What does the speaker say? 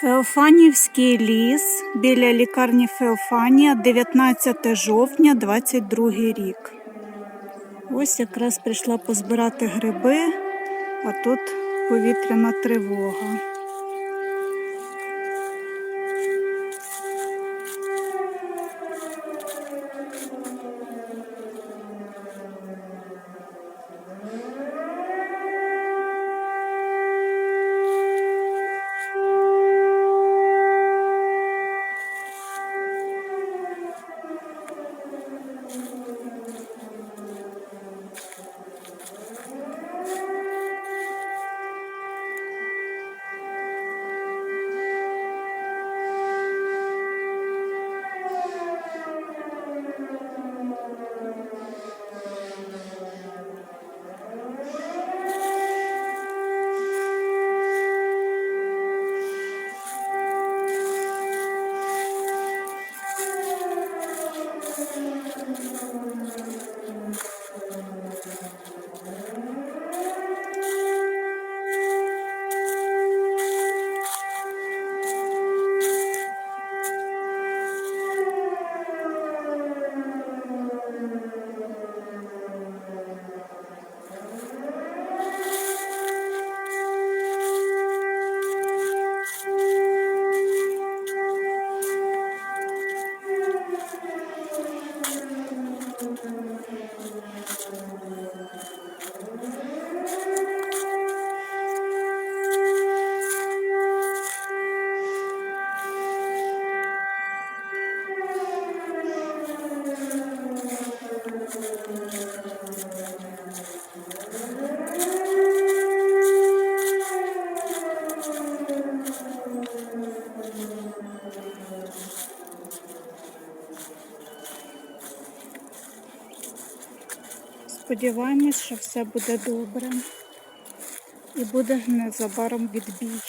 Феофанівський ліс біля лікарні Феофанія, 19 жовтня, 22 рік. Ось якраз прийшла позбирати гриби, а тут повітряна тривога. Сподіваємось, що все буде добре і буде незабаром відбій.